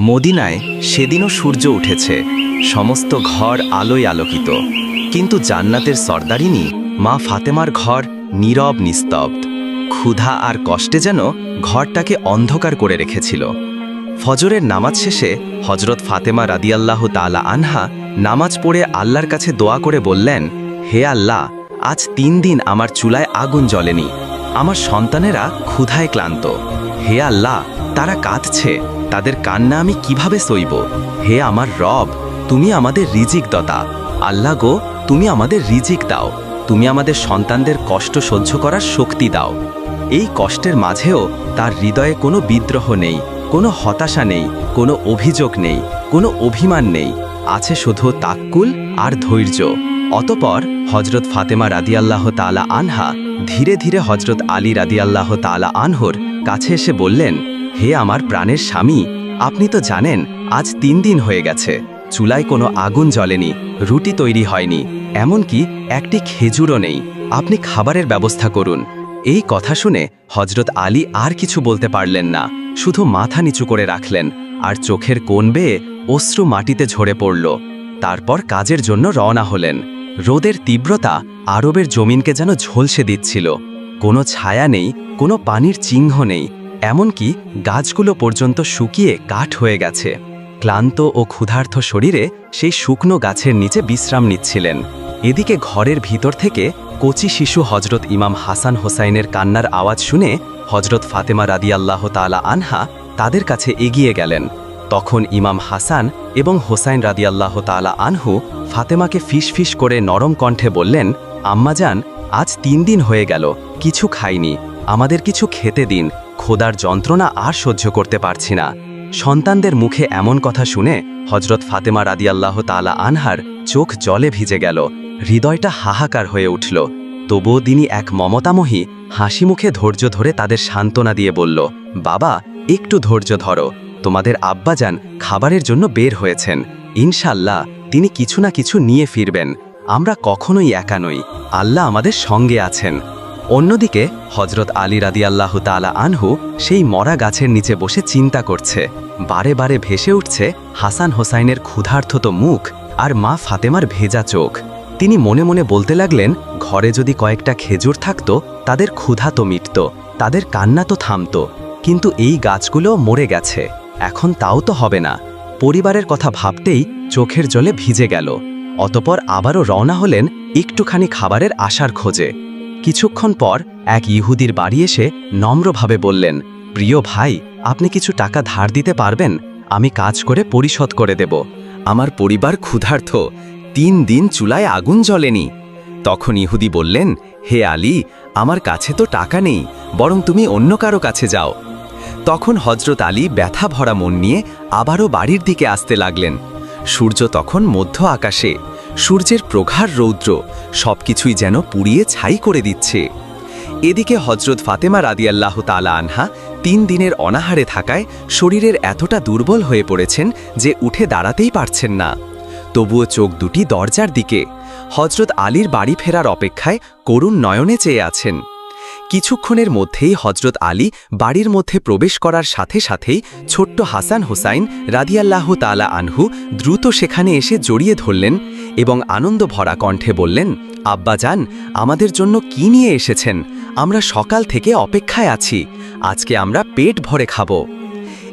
মদিনায় সেদিনও সূর্য উঠেছে, সমস্ত ঘর আলোয় আলোকিত। কিন্তু জান্নাতের সর্দারিনী, মা ফাতেমার ঘর নীরব নিস্তব্ধ। ক্ষুধা আর কষ্টে যেন ঘরটাকে অন্ধকার করে রেখেছিল। ফজরের নামাজ শেষে হজরত ফাতেমা রাদিয়াল্লাহ তালা আনহা নামাজ পড়ে আল্লাহর কাছে দোয়া করে বললেন, হে আল্লাহ, আজ তিন দিন আমার চুলায় আগুন জ্বলেনি। আমার সন্তানেরা ক্ষুধায় ক্লান্ত। হে আল্লাহ, তারা কাঁদছে। তাদের কান্না আমি কীভাবে সইব? হে আমার রব, তুমি আমাদের রিজিক দতা। আল্লাহ গো, তুমি আমাদের রিজিক দাও। তুমি আমাদের সন্তানদের কষ্ট সহ্য করার শক্তি দাও। এই কষ্টের মাঝেও তার হৃদয়ে কোনো বিদ্রোহ নেই, কোনো হতাশা নেই, কোনো অভিযোগ নেই, কোনো অভিমান নেই। আছে শুধু তাক্কুল আর ধৈর্য। অতপর হজরত ফাতেমা রাদিয়াল্লাহ তালা আনহা ধীরে ধীরে হজরত আলী রাদিয়াল্লাহ তালা আনহর কাছে এসে বললেন হে আমার প্রাণের স্বামী, আপনি তো জানেন, আজ তিন দিন হয়ে গেছে। চুলায় কোনো আগুন জ্বলেনি, রুটি তৈরি হয়নি, এমনকি একটি খেজুরও নেই। আপনি খাবারের ব্যবস্থা করুন। এই কথা শুনে হজরত আলী আর কিছু বলতে পারলেন না। শুধু মাথা নিচু করে রাখলেন, আর চোখের কোণ বেয়ে অশ্রু মাটিতে ঝরে পড়ল। তারপর কাজের জন্য রওনা হলেন। রোদের তীব্রতা আরবের জমিনকে যেন ঝলসে দিচ্ছিল। কোনো ছায়া নেই, কোনো পানির চিহ্ন নেই। এমনকি গাছগুলো পর্যন্ত শুকিয়ে কাঠ হয়ে গেছে। ক্লান্ত ও ক্ষুধার্থ শরীরে সেই শুকনো গাছের নিচে বিশ্রাম নিচ্ছিলেন। এদিকে ঘরের ভিতর থেকে কচি শিশু হজরত ইমাম হাসান হোসাইনের কান্নার আওয়াজ শুনে হজরত ফাতেমা রাদিয়াল্লাহ তালা আনহা তাদের কাছে এগিয়ে গেলেন। তখন ইমাম হাসান এবং হোসাইন রাদিয়াল্লাহ তালা আনহু ফাতেমাকে ফিস ফিস করে নরম কণ্ঠে বললেন আম্মাজান আজ তিন দিন হয়ে গেল, কিছু খাইনি। আমাদের কিছু খেতে দিন, খোদার যন্ত্রণা আর সহ্য করতে পারছি না। সন্তানদের মুখে এমন কথা শুনে হজরত ফাতেমা রাদিয়াল্লাহ তালা আনহার চোখ জলে ভিজে গেল, হৃদয়টা হাহাকার হয়ে উঠল। তবুও তিনি এক মমতামহী, হাসি মুখে ধৈর্য ধরে তাদের সান্ত্বনা দিয়ে বলল, বাবা, একটু ধৈর্য ধরো। তোমাদের আব্বাজান খাবারের জন্য বের হয়েছেন। ইনশাল্লাহ তিনি কিছু না কিছু নিয়ে ফিরবেন। আমরা কখনোই একা নই। আল্লাহ আমাদের সঙ্গে আছেন। অন্যদিকে হজরত আলী রাদি আল্লাহ তালা আনহু সেই মরা গাছের নিচে বসে চিন্তা করছে। বারে বারে ভেসে উঠছে হাসান হোসাইনের ক্ষুধার্থত মুখ আর মা ফাতেমার ভেজা চোখ। তিনি মনে মনে বলতে লাগলেন, ঘরে যদি কয়েকটা খেজুর থাকত, তাদের ক্ষুধা তো মিটত, তাদের কান্না তো থামত। কিন্তু এই গাছগুলো মরে গেছে, এখন তাও তো হবে না। পরিবারের কথা ভাবতেই চোখের জলে ভিজে গেল। অতপর আবারও রওনা হলেন একটুখানি খাবারের আশার খোঁজে। কিছুক্ষণ পর এক ইহুদির বাড়ি এসে নম্রভাবে বললেন, প্রিয় ভাই, আপনি কিছু টাকা ধার দিতে পারবেন? আমি কাজ করে পরিশোধ করে দেব। আমার পরিবার ক্ষুধার্থ তিন দিন চুলায় আগুন জ্বলেনি। তখন ইহুদি বললেন, হে আলী, আমার কাছে তো টাকা নেই, বরং তুমি অন্য কারও কাছে যাও। তখন হজরত আলী ব্যথা ভরা মন নিয়ে আবারও বাড়ির দিকে আসতে লাগলেন। সূর্য তখন মধ্য আকাশে সূর্যের প্রঘার রৌদ্র সবকিছুই যেন পুড়িয়ে ছাই করে দিচ্ছে। এদিকে হজরত ফাতেমা রাদিয়াল্লাহ তালা আনহা তিন দিনের অনাহারে থাকায় শরীরের এতটা দুর্বল হয়ে পড়েছেন যে উঠে দাঁড়াতেই পারছেন না। তবুও চোখ দুটি দরজার দিকে। হজরত আলীর বাড়ি ফেরার অপেক্ষায় করুণ নয়নে চেয়ে আছেন। কিছুক্ষণের মধ্যেই হজরত আলী বাড়ির মধ্যে প্রবেশ করার সাথে সাথেই ছোট্ট হাসান হোসাইন রাদিয়াল্লাহ তালা আনহু দ্রুত সেখানে এসে জড়িয়ে ধরলেন এবং আনন্দ ভরা কণ্ঠে বললেন, আব্বা যান, আমাদের জন্য কি নিয়ে এসেছেন? আমরা সকাল থেকে অপেক্ষায় আছি। আজকে আমরা পেট ভরে খাব।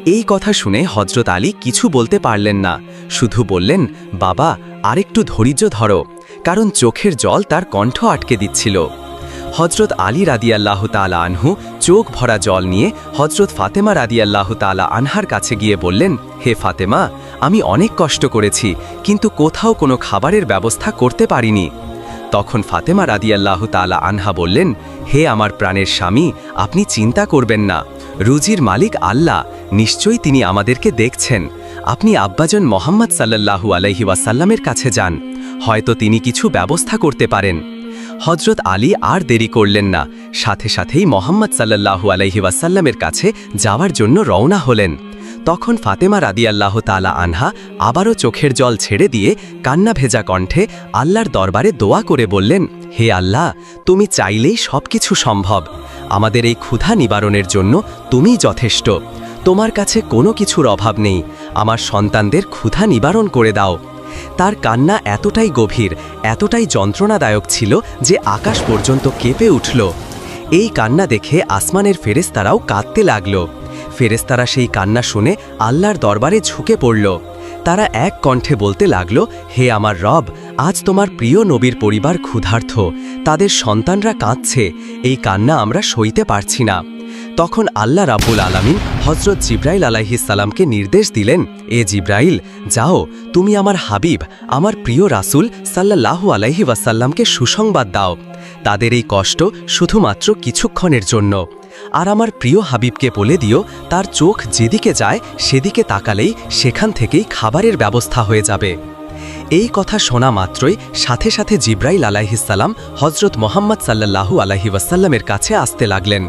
এই কথা শুনে হজরত আলী কিছু বলতে পারলেন না। শুধু বললেন, বাবা, আরেকটু ধৈর্য ধরো, কারণ চোখের জল তার কণ্ঠ আটকে দিচ্ছিল। হজরত আলী রাদিয়াল্লাহ তালা আনহু চোখ ভরা জল নিয়ে হজরত ফাতেমা রাদিয়াল্লাহ তালা আনহার কাছে গিয়ে বললেন, হে ফাতেমা আমি অনেক কষ্ট করেছি, কিন্তু কোথাও কোনো খাবারের ব্যবস্থা করতে পারিনি। তখন ফাতেমা রাদিয়াল্লাহ তালা আনহা বললেন, হে আমার প্রাণের স্বামী, আপনি চিন্তা করবেন না। রুজির মালিক আল্লাহ, নিশ্চয়ই তিনি আমাদেরকে দেখছেন। আপনি আব্বাজন মোহাম্মদ সাল্লাল্লাহু আলাইহি ওয়াসাল্লামের কাছে যান। হয়তো তিনি কিছু ব্যবস্থা করতে পারেন। হজরত আলী আর দেরি করলেন না। সাথে সাথেই মোহাম্মদ সাল্লাল্লাহু আলাইহি ওয়াসাল্লামের কাছে যাওয়ার জন্য রওনা হলেন। তখন ফাতেমা রাদিয়াল্লাহ তালা আনহা আবারও চোখের জল ছেড়ে দিয়ে কান্না ভেজা কণ্ঠে আল্লাহর দরবারে দোয়া করে বললেন, হে আল্লাহ, তুমি চাইলেই সব কিছু সম্ভব। আমাদের এই ক্ষুধা নিবারণের জন্য তুমিই যথেষ্ট। তোমার কাছে কোনো কিছুর অভাব নেই। আমার সন্তানদের ক্ষুধা নিবারণ করে দাও। তার কান্না এতটাই গভীর, এতটাই যন্ত্রণাদায়ক ছিল যে আকাশ পর্যন্ত কেঁপে উঠল। এই কান্না দেখে আসমানের ফেরেস্তারাও কাঁদতে লাগল। ফেরেস্তারা সেই কান্না শুনে আল্লাহর দরবারে ঝুঁকে পড়ল। তারা এক কণ্ঠে বলতে লাগল, হে আমার রব, আজ তোমার প্রিয় নবীর পরিবার ক্ষুধার্থ তাদের সন্তানরা কাঁদছে। এই কান্না আমরা সইতে পারছি না। তখন আল্লাহ রাব্বুল আলামিন হজরত জিব্রাইল আলাইহিসাল্লামকে নির্দেশ দিলেন, এ জিব্রাইল, যাও, তুমি আমার হাবিব, আমার প্রিয় রাসূল সাল্লাল্লাহু আলাইহি ওয়াসাল্লামকে সুসংবাদ দাও। তাদের এই কষ্ট শুধুমাত্র কিছুক্ষণের জন্য। আর আমার প্রিয় হাবিবকে বলে দিও, তার চোখ যেদিকে যায় সেদিকে তাকালেই সেখান থেকেই খাবারের ব্যবস্থা হয়ে যাবে। এই কথা শোনা মাত্রই সাথে সাথে জিব্রাইল আলাইহিসাল্লাম হজরত মোহাম্মদ সাল্লাল্লাহু আলাইহি ওয়াসাল্লামের কাছে আসতে লাগলেন।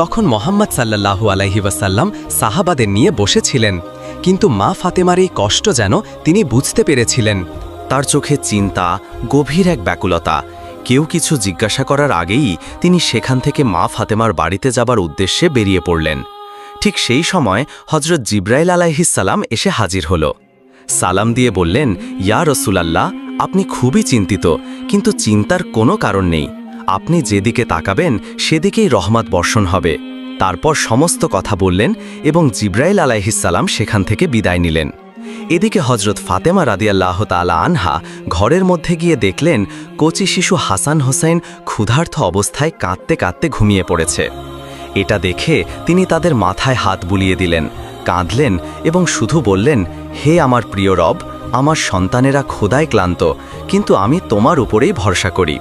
তখন মোহাম্মদ সাল্লাল্লাহু আলাইহি ওয়াসাল্লাম সাহাবাদের নিয়ে বসেছিলেন। কিন্তু মা ফাতেমার এই কষ্ট যেন তিনি বুঝতে পেরেছিলেন। তার চোখে চিন্তা, গভীর এক ব্যাকুলতা। কেউ কিছু জিজ্ঞাসা করার আগেই তিনি সেখান থেকে মা ফাতেমার বাড়িতে যাবার উদ্দেশ্যে বেরিয়ে পড়লেন। ঠিক সেই সময় হজরত জিব্রাইল আলাইহিসাল্লাম এসে হাজির হল। সালাম দিয়ে বললেন, ইয়া রসুলাল্লাহ, আপনি খুবই চিন্তিত, কিন্তু চিন্তার কোনো কারণ নেই। আপনি যেদিকে তাকাবেন, সেদিকেই রহমত বর্ষণ হবে। তারপর সমস্ত কথা বললেন এবং জিব্রাইল আলাইহিসাল্লাম সেখান থেকে বিদায় নিলেন। এদিকে হজরত ফাতেমা রাদিয়াল্লাহ তালা আনহা ঘরের মধ্যে গিয়ে দেখলেন, কচি শিশু হাসান হোসেন ক্ষুধার্থ অবস্থায় কাঁদতে কাঁদতে ঘুমিয়ে পড়েছে। এটা দেখে তিনি তাদের মাথায় হাত বুলিয়ে দিলেন, কাঁদলেন এবং শুধু বললেন, হে আমার প্রিয় রব, আমার সন্তানেরা খোদায় ক্লান্ত, কিন্তু আমি তোমার উপরেই ভরসা করি।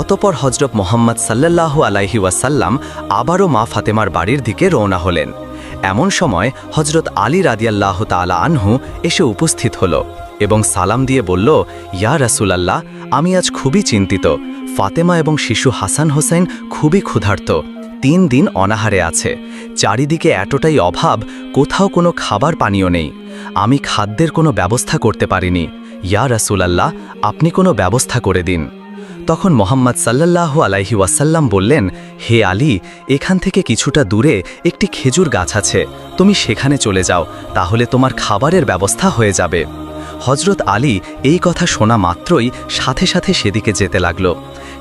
অতপর হজরত মোহাম্মদ সাল্লাল্লাহু আলাইহি ওয়াসাল্লাম আবারও মা ফাতেমার বাড়ির দিকে রওনা হলেন। এমন সময় হজরত আলী রাদিয়াল্লাহ তালা আনহু এসে উপস্থিত হল এবং সালাম দিয়ে বলল, ইয়া রাসুলাল্লাহ, আমি আজ খুবই চিন্তিত। ফাতেমা এবং শিশু হাসান হোসেন খুবই ক্ষুধার্ত। তিন দিন অনাহারে আছে। চারিদিকে এতটাই অভাব, কোথাও কোনো খাবার পানীয় নেই। আমি খাদ্যের কোনো ব্যবস্থা করতে পারিনি। ইয়া রাসুলাল্লাহ, আপনি কোনো ব্যবস্থা করে দিন। তখন মোহাম্মদ সাল্লাল্লাহু আলাইহি ওয়াসাল্লাম বললেন, হে আলী, এখান থেকে কিছুটা দূরে একটি খেজুর গাছ আছে। তুমি সেখানে চলে যাও, তাহলে তোমার খাবারের ব্যবস্থা হয়ে যাবে। হজরত আলী এই কথা শোনা মাত্রই সাথে সাথে সেদিকে যেতে লাগল।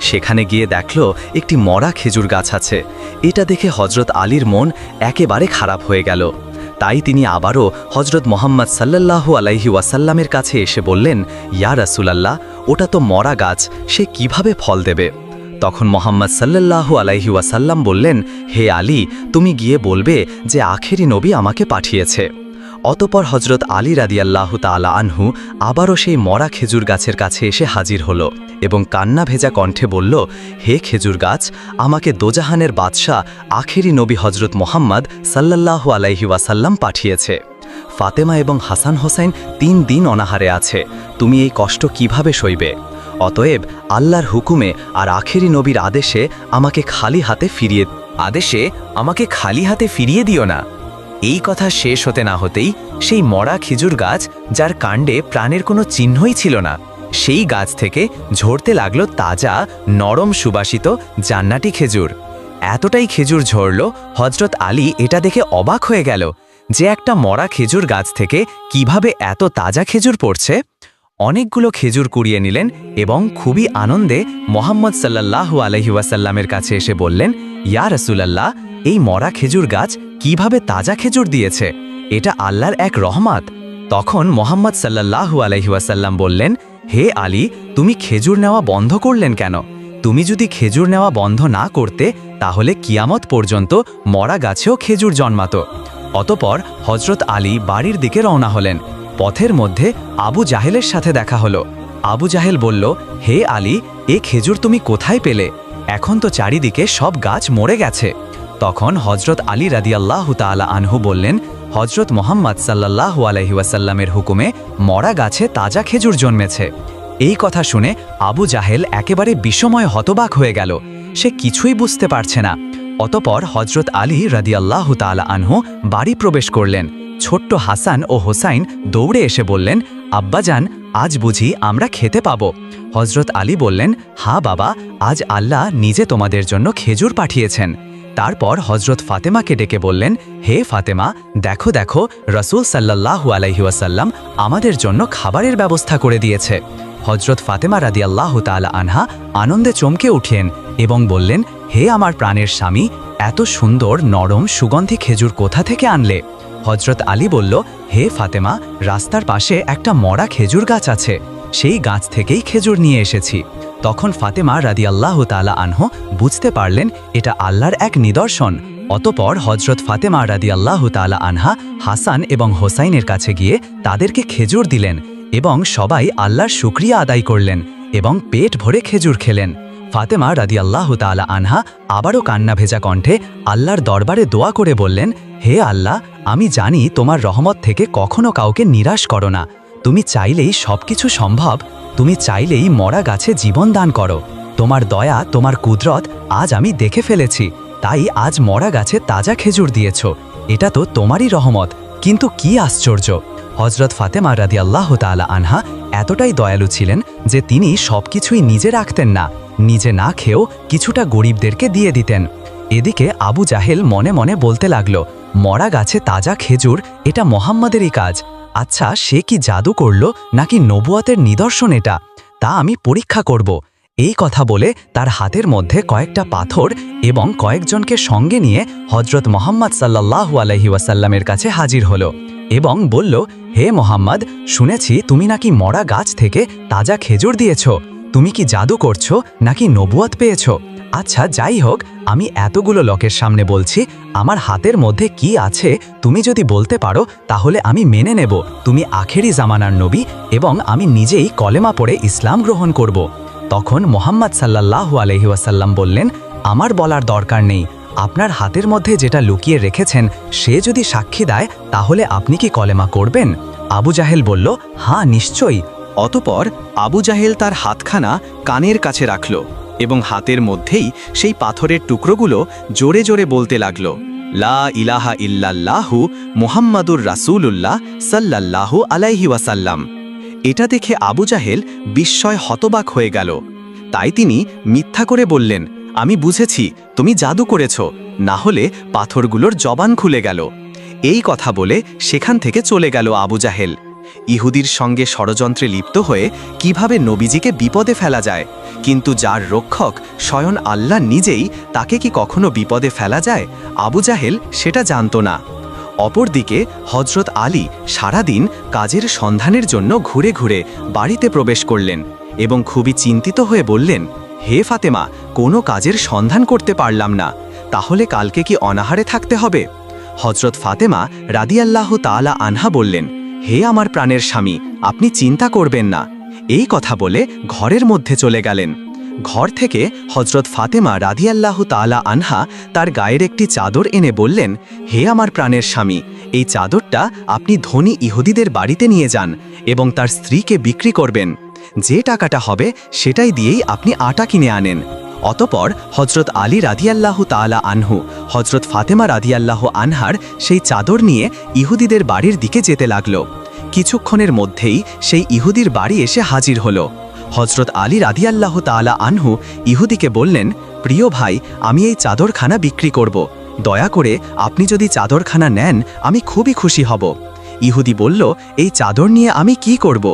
সেখানে গিয়ে দেখল একটি মরা খেজুর গাছ আছে। এটা দেখে হজরত আলীর মন একেবারে খারাপ হয়ে গেল। তাই তিনি আবারও হজরত মোহাম্মদ সাল্লাল্লাহু আলাইহি ওয়াসাল্লামের কাছে এসে বললেন, ইয়া রাসুলাল্লাহ, ওটা তো মরা গাছ, সে কীভাবে ফল দেবে? তখন মোহাম্মদ সাল্লাল্লাহু আলাইহি ওয়াসাল্লাম বললেন, হে আলী, তুমি গিয়ে বলবে যে আখেরি নবী আমাকে পাঠিয়েছে। অতপর হজরত আলী রাদিয়াল্লাহ তালা আনহু আবারও সেই মরা খেজুর গাছের কাছে এসে হাজির হল এবং কান্না ভেজা কণ্ঠে বলল, হে খেজুর গাছ, আমাকে দোজাহানের বাদশাহ আখেরি নবী হজরত মোহাম্মদ সাল্লাল্লাহু আলাইহি ওয়াসাল্লাম পাঠিয়েছে। ফাতেমা এবং হাসান হোসেন তিন দিন অনাহারে আছে। তুমি এই কষ্ট কীভাবে সইবে? অতএব আল্লাহর হুকুমে আর আখেরি নবীর আদেশে আমাকে খালি হাতে ফিরিয়ে, আদেশে আমাকে খালি হাতে ফিরিয়ে দিও না। এই কথা শেষ হতে না হতেই সেই মরা খেজুর গাছ, যার কাণ্ডে প্রাণের কোনো চিহ্নই ছিল না, সেই গাছ থেকে ঝরতে লাগল তাজা, নরম সুবাসিত জান্নাটি খেজুর। এতটাই খেজুর ঝরল, হজরত আলী এটা দেখে অবাক হয়ে গেল যে একটা মরা খেজুর গাছ থেকে কীভাবে এত তাজা খেজুর পড়ছে। অনেকগুলো খেজুর কুড়িয়ে নিলেন এবং খুবই আনন্দে মোহাম্মদ সাল্লাল্লাহু আলহি ওয়াসাল্লামের কাছে এসে বললেন, ইয়া রসুলাল্লাহ এই মরা খেজুর গাছ কীভাবে তাজা খেজুর দিয়েছে? এটা আল্লাহর এক রহমাত। তখন মোহাম্মদ সাল্লাল্লাহু আলহি ওয়াসাল্লাম বললেন, হে আলী, তুমি খেজুর নেওয়া বন্ধ করলেন কেন? তুমি যদি খেজুর নেওয়া বন্ধ না করতে, তাহলে কিয়ামত পর্যন্ত মরা গাছেও খেজুর জন্মাত। অতপর হজরত আলী বাড়ির দিকে রওনা হলেন। পথের মধ্যে আবু জাহেলের সাথে দেখা হলো। আবু জাহেল বলল, হে আলী, এ খেজুর তুমি কোথায় পেলে? এখন তো চারিদিকে সব গাছ মরে গেছে। তখন হজরত আলী রাদিয়াল্লাহু তাআলা আনহু বললেন হজরত মোহাম্মদ সাল্লাল্লাহু আলহি ওয়াসাল্লামের হুকুমে মরা গাছে তাজা খেজুর জন্মেছে। এই কথা শুনে আবু জাহেল একেবারে বিষময় হতবাক হয়ে গেল। সে কিছুই বুঝতে পারছে না। অতপর হজরত আলী রাদিয়াল্লাহু তাআলা আনহু বাড়ি প্রবেশ করলেন। ছোট্ট হাসান ও হোসাইন দৌড়ে এসে বললেন, আব্বাজান, আজ বুঝি আমরা খেতে পাব। হজরত আলী বললেন হা বাবা, আজ আল্লাহ নিজে তোমাদের জন্য খেজুর পাঠিয়েছেন। তারপর হজরত ফাতেমাকে ডেকে বললেন, হে ফাতেমা, দেখো দেখো, রসুল সাল্লাহু আলাইহাসাল্লাম আমাদের জন্য খাবারের ব্যবস্থা করে দিয়েছে। হজরত ফাতেমা রাদি আল্লাহ তালা আনহা আনন্দে চমকে উঠেন এবং বললেন, হে আমার প্রাণের স্বামী, এত সুন্দর নরম সুগন্ধি খেজুর কোথা থেকে আনলে? হজরত আলী বলল, হে ফাতেমা, রাস্তার পাশে একটা মরা খেজুর গাছ আছে, সেই গাছ থেকেই খেজুর নিয়ে এসেছি। তখন ফাতেমা রাদি আল্লাহ তালা আনহ বুঝতে পারলেন এটা আল্লাহর এক নিদর্শন। অতপর হজরত ফাতেমা রাদি আল্লাহ তালা আনহা হাসান এবং হোসাইনের কাছে গিয়ে তাদেরকে খেজুর দিলেন এবং সবাই আল্লাহর শুক্রিয়া আদায় করলেন এবং পেট ভরে খেজুর খেলেন। ফাতেমা রাদি আল্লাহ তালা আনহা আবারও কান্না ভেজা কণ্ঠে আল্লাহর দরবারে দোয়া করে বললেন, হে আল্লাহ, আমি জানি তোমার রহমত থেকে কখনো কাউকে নিরাশ করো না। তুমি চাইলেই সবকিছু সম্ভব। তুমি চাইলেই মরা গাছে জীবন দান করো। তোমার দয়া, তোমার কুদরত আজ আমি দেখে ফেলেছি। তাই আজ মরা গাছে তাজা খেজুর দিয়েছ। এটা তো তোমারই রহমত। কিন্তু কি আশ্চর্য! হজরত ফাতেমা রাদি আল্লাহ তালা আনহা এতটাই দয়ালু ছিলেন যে তিনি সবকিছুই নিজে রাখতেন না। নিজে না খেয়েও কিছুটা গরিবদেরকে দিয়ে দিতেন। এদিকে আবু জাহেল মনে মনে বলতে লাগল, মরা গাছে তাজা খেজুর, এটা মোহাম্মদেরই কাজ। আচ্ছা সে কি জাদু করল নাকি নবুয়াতের নিদর্শন এটা? তা আমি পরীক্ষা করব। এই কথা বলে তার হাতের মধ্যে কয়েকটা পাথর এবং কয়েকজনকে সঙ্গে নিয়ে হজরত মোহাম্মদ সাল্লাহু আলহি ওয়াসাল্লামের কাছে হাজির হলো এবং বলল, হে মোহাম্মদ, শুনেছি তুমি নাকি মরা গাছ থেকে তাজা খেজুর দিয়েছ। তুমি কি জাদু করছ নাকি নবুয়াত পেয়েছ? আচ্ছা যাই হোক, আমি এতগুলো লোকের সামনে বলছি, আমার হাতের মধ্যে কি আছে তুমি যদি বলতে পারো, তাহলে আমি মেনে নেব। তুমি আখেরি জামানার নবী এবং আমি নিজেই কলেমা পড়ে ইসলাম গ্রহণ করব। তখন মোহাম্মদ সাল্লাহু আলহি ওয়াসাল্লাম বললেন, আমার বলার দরকার নেই। আপনার হাতের মধ্যে যেটা লুকিয়ে রেখেছেন, সে যদি সাক্ষী দেয়, তাহলে আপনি কি কলেমা করবেন? আবু জাহেল বলল হ্যাঁ নিশ্চয়ই। অতপর আবু জাহেল তার হাতখানা কানের কাছে রাখল। এবং হাতের মধ্যেই সেই পাথরের টুকরোগুলো জোরে জোরে বলতে লাগল, লা ইলাহা ইল্লাল্লাহু মুহাম্মাদুর রাসূলুল্লাহ সাল্লাল্লাহু আলাইহি ওয়াসাল্লাম। এটা দেখে আবু জাহেল বিস্ময় হতবাক হয়ে গেল। তাই তিনি মিথ্যা করে বললেন, আমি বুঝেছি, তুমি জাদু করেছ, না হলে পাথরগুলোর জবান খুলে গেল। এই কথা বলে সেখান থেকে চলে গেল আবু জাহেল। ইহুদির সঙ্গে ষড়যন্ত্রে লিপ্ত হয়ে কীভাবে নবীজিকে বিপদে ফেলা যায়? কিন্তু যার রক্ষক স্বয়ং আল্লাহ নিজেই তাকে কি কখনো বিপদে ফেলা যায়? আবু জাহেল সেটা জানত না। অপরদিকে হজরত আলী সারাদিন কাজের সন্ধানের জন্য ঘুরে ঘুরে বাড়িতে প্রবেশ করলেন এবং খুবই চিন্তিত হয়ে বললেন, হে ফাতেমা, কোনো কাজের সন্ধান করতে পারলাম না। তাহলে কালকে কি অনাহারে থাকতে হবে? হজরত ফাতেমা রাদিয়াল্লাহ তালা আনহা বললেন হে আমার প্রাণের স্বামী, আপনি চিন্তা করবেন না। এই কথা বলে ঘরের মধ্যে চলে গেলেন। ঘর থেকে হজরত ফাতেমা রাধিয়াল্লাহ তালা আনহা তার গায়ের একটি চাদর এনে বললেন, হে আমার প্রাণের স্বামী, এই চাদরটা আপনি ধনী ইহুদিদের বাড়িতে নিয়ে যান এবং তার স্ত্রীকে বিক্রি করবেন। যে টাকাটা হবে সেটাই দিয়েই আপনি আটা কিনে আনেন। অতপর হজরত আলী রাধিয়াল্লাহ তালা আনহু হজরত ফাতেমা রাধিয়াল্লাহ আনহার সেই চাদর নিয়ে ইহুদিদের বাড়ির দিকে যেতে লাগল। কিছুক্ষণের মধ্যেই সেই ইহুদির বাড়ি এসে হাজির হল। হজরত আলী রাধিয়াল্লাহ তালা আনহু ইহুদিকে বললেন, প্রিয় ভাই, আমি এই চাদরখানা বিক্রি করব। দয়া করে আপনি যদি চাদরখানা নেন, আমি খুবই খুশি হব। ইহুদি বলল, এই চাদর নিয়ে আমি কি করব?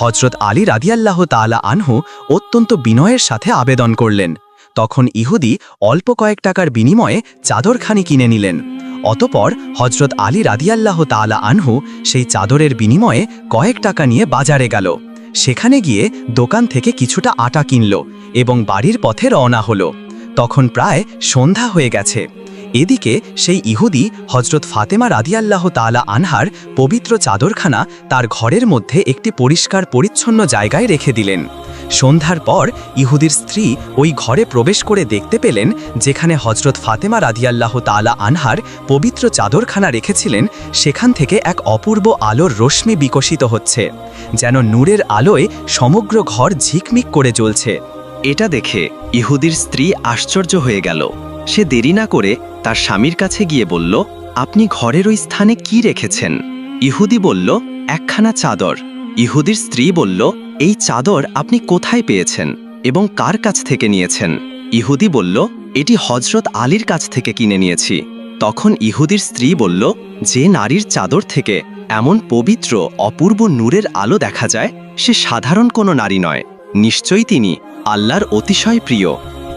হজরত আলী রাদিয়াল্লাহ তালা আনহু অত্যন্ত বিনয়ের সাথে আবেদন করলেন। তখন ইহুদি অল্প কয়েক টাকার বিনিময়ে চাদরখানি কিনে নিলেন। অতপর হজরত আলী রাদিয়াল্লাহ তালা আনহু সেই চাদরের বিনিময়ে কয়েক টাকা নিয়ে বাজারে গেল। সেখানে গিয়ে দোকান থেকে কিছুটা আটা কিনল এবং বাড়ির পথে রওনা হলো। তখন প্রায় সন্ধ্যা হয়ে গেছে। এদিকে সেই ইহুদি হজরত ফাতেমা রাদিয়াল্লাহ তালা আনহার পবিত্র চাদরখানা তার ঘরের মধ্যে একটি পরিষ্কার পরিচ্ছন্ন জায়গায় রেখে দিলেন। সন্ধ্যার পর ইহুদির স্ত্রী ওই ঘরে প্রবেশ করে দেখতে পেলেন, যেখানে হজরত ফাতেমা রাদিয়াল্লাহ তালা আনহার পবিত্র চাদরখানা রেখেছিলেন, সেখান থেকে এক অপূর্ব আলোর রশ্মি বিকশিত হচ্ছে, যেন নূরের আলোয় সমগ্র ঘর ঝিকমিক করে জ্বলছে। এটা দেখে ইহুদির স্ত্রী আশ্চর্য হয়ে গেল। সে দেরি না করে তার স্বামীর কাছে গিয়ে বলল, আপনি ঘরের ওই স্থানে কি রেখেছেন? ইহুদি বলল, একখানা চাদর। ইহুদির স্ত্রী বলল, এই চাদর আপনি কোথায় পেয়েছেন এবং কার কাছ থেকে নিয়েছেন? ইহুদি বলল, এটি হজরত আলীর কাছ থেকে কিনে নিয়েছি। তখন ইহুদির স্ত্রী বলল, যে নারীর চাদর থেকে এমন পবিত্র, অপূর্ব নূরের আলো দেখা যায়, সে সাধারণ কোনো নারী নয়। নিশ্চয়ই তিনি আল্লাহর অতিশয় প্রিয়।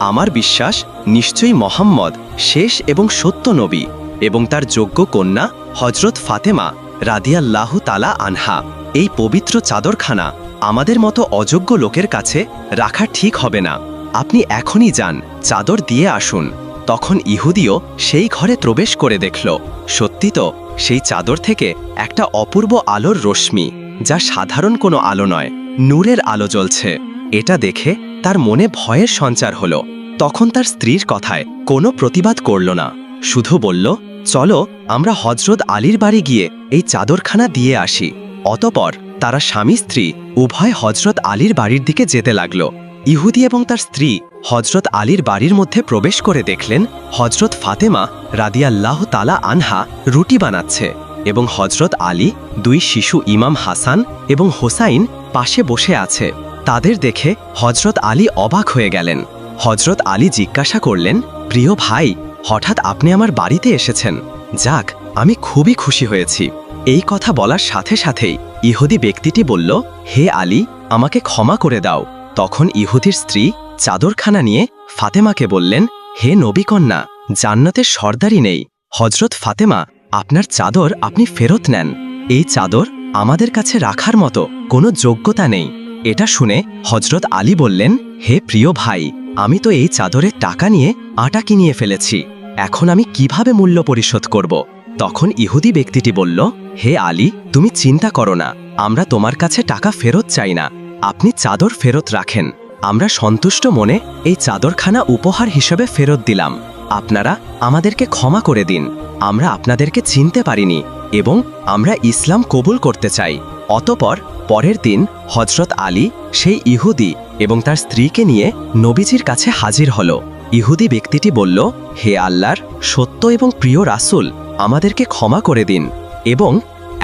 আমার বিশ্বাস, নিশ্চয়ই মোহাম্মদ, শেষ এবং সত্য নবী এবং তার যোগ্য কন্যা হজরত ফাতেমা রাদিয়াল্লাহু তালা আনহা। এই পবিত্র চাদরখানা আমাদের মতো অযোগ্য লোকের কাছে রাখা ঠিক হবে না। আপনি এখনই যান, চাদর দিয়ে আসুন। তখন ইহুদিও সেই ঘরে প্রবেশ করে দেখল। সত্যি তো, সেই চাদর থেকে একটা অপূর্ব আলোর রশ্মি, যা সাধারণ কোনো আলো নয়, নূরের আলো জ্বলছে। এটা দেখে তার মনে ভয়ের সঞ্চার হলো। তখন তার স্ত্রীর কথায় কোনো প্রতিবাদ করল না। শুধু বলল, চলো, আমরা হজরত আলীর বাড়ি গিয়ে এই চাদরখানা দিয়ে আসি। অতপর তারা স্বামী স্ত্রী উভয় হজরত আলীর বাড়ির দিকে যেতে লাগল। ইহুদি এবং তার স্ত্রী হজরত আলীর বাড়ির মধ্যে প্রবেশ করে দেখলেন হজরত ফাতেমা রাদিয়াল্লাহ তালা আনহা রুটি বানাচ্ছে এবং হজরত আলী দুই শিশু ইমাম হাসান এবং হোসাইন পাশে বসে আছে। তাদের দেখে হজরত আলী অবাক হয়ে গেলেন। হজরত আলী জিজ্ঞাসা করলেন, প্রিয় ভাই, হঠাৎ আপনি আমার বাড়িতে এসেছেন। যাক, আমি খুবই খুশি হয়েছি। এই কথা বলার সাথে সাথেই ইহুদি ব্যক্তিটি বলল, হে আলী, আমাকে ক্ষমা করে দাও। তখন ইহুদির স্ত্রী চাদরখানা নিয়ে ফাতেমাকে বললেন, হে নবীকন্যা, জান্নাতের সর্দারি নেই। হজরত ফাতেমা, আপনার চাদর আপনি ফেরত নেন। এই চাদর আমাদের কাছে রাখার মতো কোনো যোগ্যতা নেই। এটা শুনে হজরত আলী বললেন, হে প্রিয় ভাই, আমি তো এই চাদরের টাকা নিয়ে আটা কিনিয়ে ফেলেছি। এখন আমি কীভাবে মূল্য পরিশোধ করব? তখন ইহুদি ব্যক্তিটি বলল, হে আলী, তুমি চিন্তা করো না। আমরা তোমার কাছে টাকা ফেরত চাই না। আপনি চাদর ফেরত রাখেন। আমরা সন্তুষ্ট মনে এই চাদরখানা উপহার হিসেবে ফেরত দিলাম। আপনারা আমাদেরকে ক্ষমা করে দিন। আমরা আপনাদেরকে চিনতে পারিনি এবং আমরা ইসলাম কবুল করতে চাই। অতপর পরের দিন হজরত আলী সেই ইহুদি এবং তার স্ত্রীকে নিয়ে নবীজির কাছে হাজির হল। ইহুদি ব্যক্তিটি বলল, হে আল্লাহর সত্য এবং প্রিয় রাসুল, আমাদেরকে ক্ষমা করে দিন এবং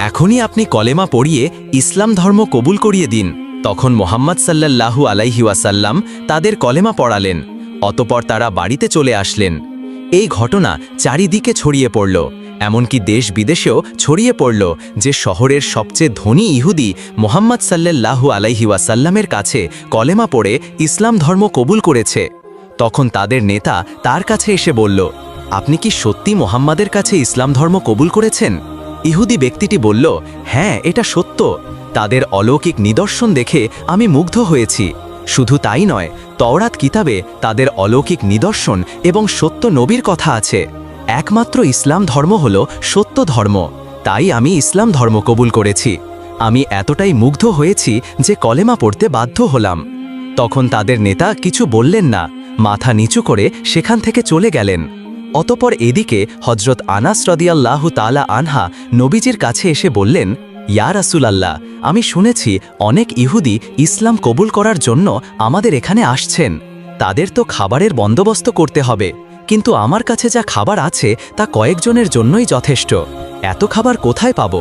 এখনই আপনি কলেমা পড়িয়ে ইসলাম ধর্ম কবুল করিয়ে দিন। তখন মোহাম্মদ সাল্লাল্লাহু আলাইহি ওয়াসাল্লাম তাদের কলেমা পড়ালেন। অতপর তারা বাড়িতে চলে আসলেন। এই ঘটনা চারিদিকে ছড়িয়ে পড়ল। এমনকি দেশ বিদেশেও ছড়িয়ে পড়ল যে শহরের সবচেয়ে ধনী ইহুদি মোহাম্মদ সাল্লাল্লাহু আলাইহি ওয়াসাল্লামের কাছে কলেমা পড়ে ইসলাম ধর্ম কবুল করেছে। তখন তাদের নেতা তার কাছে এসে বলল, আপনি কি সত্যি মোহাম্মদের কাছে ইসলাম ধর্ম কবুল করেছেন? ইহুদি ব্যক্তিটি বলল হ্যাঁ এটা সত্য। তাদের অলৌকিক নিদর্শন দেখে আমি মুগ্ধ হয়েছি। শুধু তাই নয়, তওরাত কিতাবে তাদের অলৌকিক নিদর্শন এবং সত্য নবীর কথা আছে। একমাত্র ইসলাম ধর্ম হল সত্য ধর্ম। তাই আমি ইসলাম ধর্ম কবুল করেছি। আমি এতটাই মুগ্ধ হয়েছি যে কলেমা পড়তে বাধ্য হলাম। তখন তাদের নেতা কিছু বললেন না, মাথা নিচু করে সেখান থেকে চলে গেলেন। অতপর এদিকে হজরত আনাস রদিয়াল্লাহু তালা আনহা নবীজির কাছে এসে বললেন, ইয়া রাসুলাল্লাহ, আমি শুনেছি অনেক ইহুদি ইসলাম কবুল করার জন্য আমাদের এখানে আসছেন। তাদের তো খাবারের বন্দোবস্ত করতে হবে। কিন্তু আমার কাছে যা খাবার আছে তা কয়েকজনের জন্যই যথেষ্ট। এত খাবার কোথায় পাব?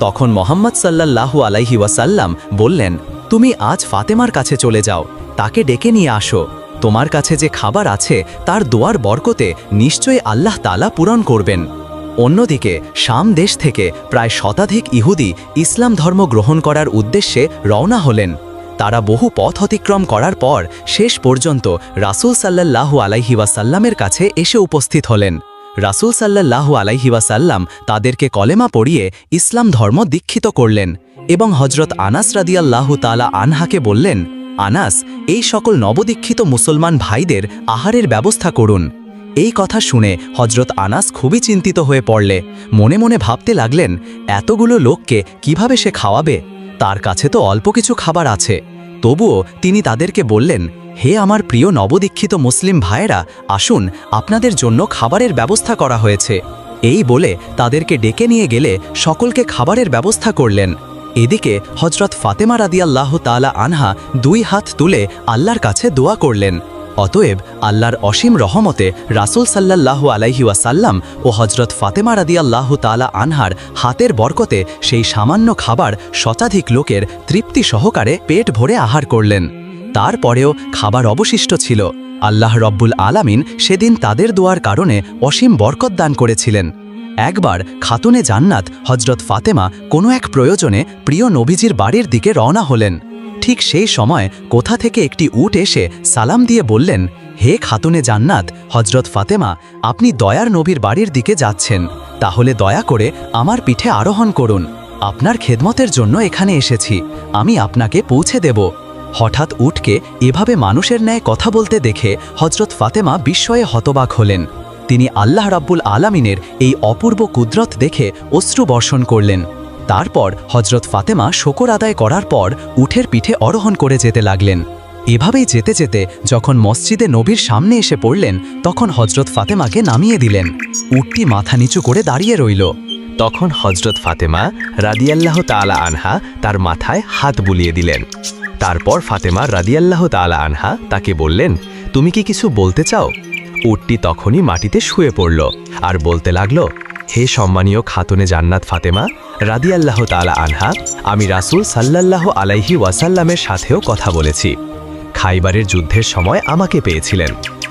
তখন মোহাম্মদ সাল্লাল্লাহু আলাইহি ওয়াসাল্লাম বললেন, তুমি আজ ফাতেমার কাছে চলে যাও। তাকে ডেকে নিয়ে আসো। তোমার কাছে যে খাবার আছে তার দোয়ার বরকতে নিশ্চয়ই আল্লাহ তালা পূরণ করবেন। অন্যদিকে শাম দেশ থেকে প্রায় শতাধিক ইহুদি ইসলাম ধর্ম গ্রহণ করার উদ্দেশ্যে রওনা হলেন। তারা বহু পথ অতিক্রম করার পর শেষ পর্যন্ত রাসূল সাল্লাল্লাহু আলাইহি ওয়াসাল্লামের কাছে এসে উপস্থিত হলেন। রাসূল সাল্লাল্লাহু আলাইহি ওয়াসাল্লাম তাদেরকে কলেমা পড়িয়ে ইসলাম ধর্ম দীক্ষিত করলেন এবং হজরত আনাস রাদিয়াল্লাহু তালা আনহাকে বললেন, আনাস, এই সকল নবদীক্ষিত মুসলমান ভাইদের আহারের ব্যবস্থা করুন। এই কথা শুনে হজরত আনাস খুবই চিন্তিত হয়ে পড়লে। মনে মনে ভাবতে লাগলেন, এতগুলো লোককে কীভাবে সে খাওয়াবে? তার কাছে তো অল্প কিছু খাবার আছে। তবুও তিনি তাদেরকে বললেন, হে আমার প্রিয় নবদীক্ষিত মুসলিম ভাইয়েরা, আসুন, আপনাদের জন্য খাবারের ব্যবস্থা করা হয়েছে। এই বলে তাদেরকে ডেকে নিয়ে গেলে সকলকে খাবারের ব্যবস্থা করলেন। এদিকে হজরত ফাতেমা রাদিয়াল্লাহ তালা আনহা দুই হাত তুলে আল্লাহর কাছে দোয়া করলেন। অতএব আল্লাহর অসীম রহমতে রাসুল সাল্লাল্লাহু আলাইহি ওয়াসাল্লাম ও হজরত ফাতেমা রাদিয়াল্লাহু তালা আনহার হাতের বরকতে সেই সামান্য খাবার শতাধিক লোকের তৃপ্তি সহকারে পেট ভরে আহার করলেন। তারপরেও খাবার অবশিষ্ট ছিল। আল্লাহ রব্বুল আলামিন সেদিন তাদের দোয়ার কারণে অসীম বরকত দান করেছিলেন। একবার খাতুনে জান্নাত হজরত ফাতেমা কোনো এক প্রয়োজনে প্রিয় নবীজির বাড়ির দিকে রওনা হলেন। ঠিক সেই সময় কোথা থেকে একটি উট এসে সালাম দিয়ে বললেন, হে খাতুনে জান্নাত হজরত ফাতেমা, আপনি দয়ার নবীর বাড়ির দিকে যাচ্ছেন। তাহলে দয়া করে আমার পিঠে আরোহণ করুন। আপনার খেদমতের জন্য এখানে এসেছি। আমি আপনাকে পৌঁছে দেব। হঠাৎ উটকে এভাবে মানুষের ন্যায় কথা বলতে দেখে হজরত ফাতেমা বিস্ময়ে হতবাক হলেন। তিনি আল্লাহ রাব্বুল আলামিনের এই অপূর্ব কুদরত দেখে অশ্রু বর্ষণ করলেন। তারপর হজরত ফাতেমা শকর আদায় করার পর উঠের পিঠে অরোহণ করে যেতে লাগলেন। এভাবেই যেতে যেতে যখন মসজিদে নবীর সামনে এসে পড়লেন, তখন হজরত ফাতেমাকে নামিয়ে দিলেন। উটটি মাথা নিচু করে দাঁড়িয়ে রইল। তখন হজরত ফাতেমা রাদিয়াল্লাহ তালা আনহা তার মাথায় হাত বুলিয়ে দিলেন। তারপর ফাতেমা রাদিয়াল্লাহ তালা আনহা তাকে বললেন, তুমি কি কিছু বলতে চাও? উটটি তখনই মাটিতে শুয়ে পড়ল আর বলতে লাগল হে সম্মানীয় খাতুনে জান্নাত ফাতেমা, রাদিয়াল্লাহ তালা আনহা, আমি রাসূল সাল্লাল্লাহ আলাইহি ওয়াসাল্লামের সাথেও কথা বলেছি। খাইবারের যুদ্ধের সময় আমাকে পেয়েছিলেন।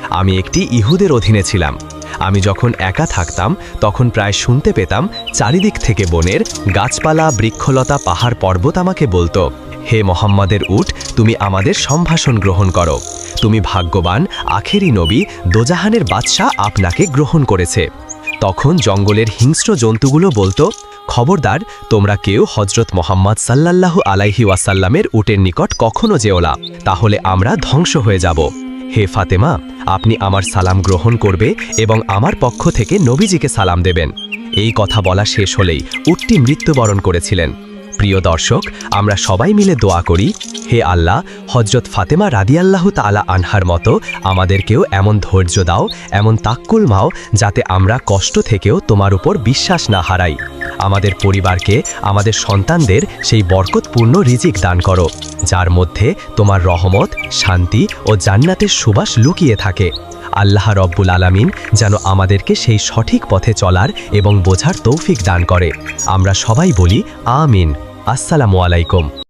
আমি একটি ইহুদের অধীনে ছিলাম। আমি যখন একা থাকতাম, তখন প্রায় শুনতে পেতাম চারিদিক থেকে বনের গাছপালা, বৃক্ষলতা, পাহাড় পর্বত আমাকে বলতো, হে মোহাম্মদের উঠ তুমি আমাদের সম্ভাষণ গ্রহণ করো। তুমি ভাগ্যবান, আখেরি নবী, দোজাহানের বাদশাহ আপনাকে গ্রহণ করেছে। তখন জঙ্গলের হিংস্র জন্তুগুলো বলতো, খবরদার, তোমরা কেউ হজরত মোহাম্মদ সাল্লাল্লাহু আলাইহি ওয়াসাল্লামের উটের নিকট কখনো যেওলা তাহলে আমরা ধ্বংস হয়ে যাব। হে ফাতেমা, আপনি আমার সালাম গ্রহণ করবে এবং আমার পক্ষ থেকে নবীজিকে সালাম দেবেন। এই কথা বলা শেষ হলেই উটটি মৃত্যুবরণ করেছিলেন। প্রিয় দর্শক, আমরা সবাই মিলে দোয়া করি হে আল্লাহ হজরত ফাতেমা রাদিয়াল্লাহ তালা আনহার মতো আমাদেরকেও এমন ধৈর্য দাও, এমন তাক্কুল মাও যাতে আমরা কষ্ট থেকেও তোমার উপর বিশ্বাস না হারাই। আমাদের পরিবারকে, আমাদের সন্তানদের সেই বরকতপূর্ণ রিজিক দান করো, যার মধ্যে তোমার রহমত, শান্তি ও জান্নাতের সুবাস লুকিয়ে থাকে। আল্লাহ রব্বুল আলামিন যেন আমাদেরকে সেই সঠিক পথে চলার এবং বোঝার তৌফিক দান করে। আমরা সবাই বলি, আমিন। আসসালামু আলাইকুম।